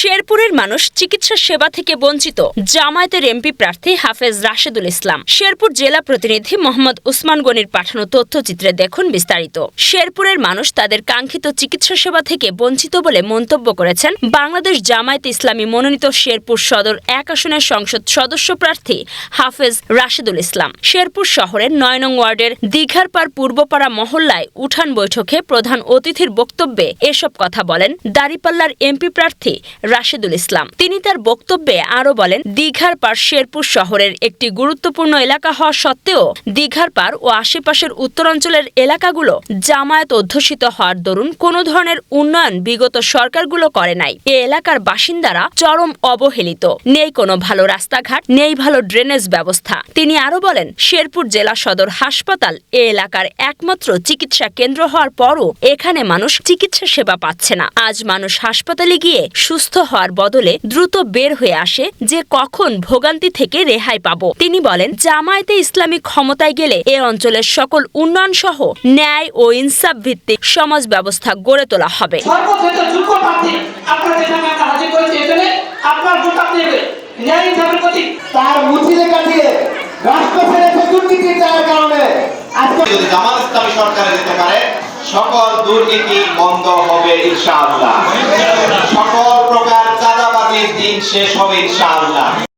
শেরপুরের মানুষ চিকিৎসা সেবা থেকে বঞ্চিত। জামায়াতের এমপি প্রার্থী হাফেজ রাশেদুল ইসলাম। শেরপুর জেলা প্রতিনিধি মোহাম্মদ উসমান গনির পাঠানো তথ্যচিত্রে দেখুন বিস্তারিত। শেরপুরের মানুষ তাদের কাঙ্ক্ষিত চিকিৎসা সেবা থেকে বঞ্চিত বলে মন্তব্য করেছেন বাংলাদেশ জামায়াত ইসলামী মনোনীত শেরপুর সদর এক আসনের সংসদ সদস্য প্রার্থী হাফেজ রাশেদুল ইসলাম। শেরপুর শহরের নয় নং ওয়ার্ডের দীঘারপাড় পূর্বপাড়া মহল্লায় উঠান বৈঠকে প্রধান অতিথির বক্তব্যে এসব কথা বলেন দাঁড়িপাল্লার এমপি প্রার্থী রাশেদুল ইসলাম। তিনি তার বক্তব্যে আরও বলেন, দীঘার পার শেরপুর শহরের একটি গুরুত্বপূর্ণ এলাকা হওয়া সত্ত্বেও দীঘার পার ও আশেপাশের উত্তরাঞ্চলের এলাকাগুলো জামায়াত অধ্যুষিত হওয়ার দরুন কোনো ধরনের উন্নয়ন বিগত সরকারগুলো করে নাই। এ এলাকার বাসিন্দারা চরম অবহেলিত। নেই কোনো ভালো রাস্তাঘাট, নেই ভালো ড্রেনেজ ব্যবস্থা। তিনি আরও বলেন, শেরপুর জেলা সদর হাসপাতাল এ এলাকার একমাত্র চিকিৎসা কেন্দ্র হওয়ার পরও এখানে মানুষ চিকিৎসা সেবা পাচ্ছে না। আজ মানুষ হাসপাতালে গিয়ে সুস্থ হওয়ার বদলে দ্রুত বের হয়ে আসে যে কখন ভোগান্তি থেকে রেহাই পাবো। তিনি বলেন জামায়াতে ইসলামী ক্ষমতায় গেলে এ অঞ্চলের সকল উন্নয়ন সহ ন্যায় ও ইনসাফ ভিত্তিক সমাজ ব্যবস্থা গড়ে তোলা হবে। তার মুচিলে কাটিয়ে রাষ্ট্র যার কারণে যদি জামাত ইসলামী সরকারে যেতে পারে সকল দুর্নীতি বন্ধ হবে ইনশাআল্লাহ। দিন শেষ হবে ইনশাআল্লাহ।